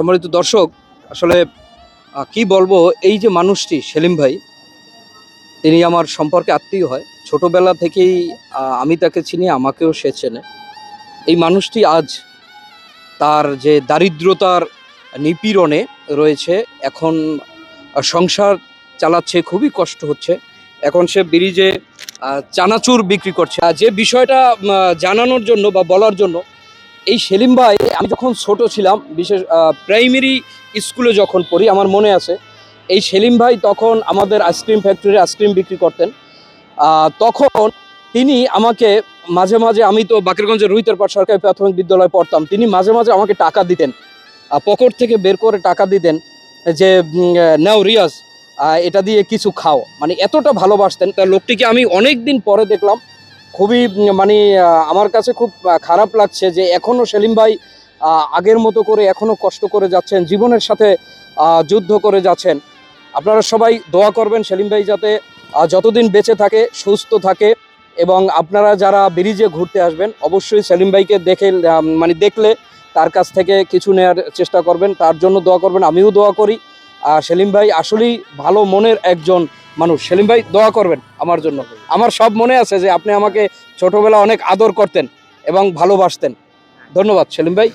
সম্মানিত দর্শক, আসলে কি বলব, এই যে মানুষটি, সেলিম ভাই, তিনি আমার সম্পর্কে আত্মীয় হয়। ছোটবেলা থেকেই আমি তাকে চিনি, আমাকেও সে চেনে। এই মানুষটি আজ তার যে দারিদ্রতার নিপীড়নে রয়েছে, এখন সংসার চালাচ্ছে, খুবই কষ্ট হচ্ছে। এখন সে ব্রিজে চানাচুর বিক্রি করছে। আর যে বিষয়টা জানানোর জন্য বা বলার জন্য এই সেলিম ভাই, আমি যখন ছোট ছিলাম, বিশেষ প্রাইমারি স্কুলে যখন পড়ি, আমার মনে আছে, এই সেলিম ভাই তখন আমাদের আইসক্রিম ফ্যাক্টরি আইসক্রিম বিক্রি করতেন। তখন তিনি আমাকে মাঝে মাঝে, আমি তো বাকেরগঞ্জের রুইতের পাট সরকারি প্রাথমিক বিদ্যালয়ে পড়তাম, তিনি মাঝে মাঝে আমাকে টাকা দিতেন। পকেট থেকে বের করে টাকা দিতেন যে নাও রিয়াজ এটা দিয়ে কিছু খাও। মানে এতটা ভালোবাসতেন তার লোকটিকে আমি অনেক দিন পরে দেখলাম খুবই মানে আমার কাছে খুব খারাপ লাগছে যে এখনও সেলিম ভাই আগের মতো করে এখনও কষ্ট করে যাচ্ছেন, জীবনের সাথে যুদ্ধ করে যাচ্ছেন। আপনারা সবাই দোয়া করবেন সেলিম ভাই যাতে যতদিন বেঁচে থাকে, সুস্থ থাকে এবং আপনারা যারা ব্রিজে ঘুরতে আসবেন, অবশ্যই সেলিম ভাইকে দেখে মানে দেখলে তার কাছ থেকে কিছু নেওয়ার চেষ্টা করবেন। তার জন্য দোয়া করবেন, আমিও দোয়া করি। সেলিম ভাই আসলেই ভালো মনের একজন মানুষ। সেলিম ভাই, দোয়া করবেন আমার জন্য। আমার সব মনে আছে যে আপনি আমাকে ছোটবেলা অনেক আদর করতেন এবং ভালোবাসতেন। ধন্যবাদ, সেলিম ভাই।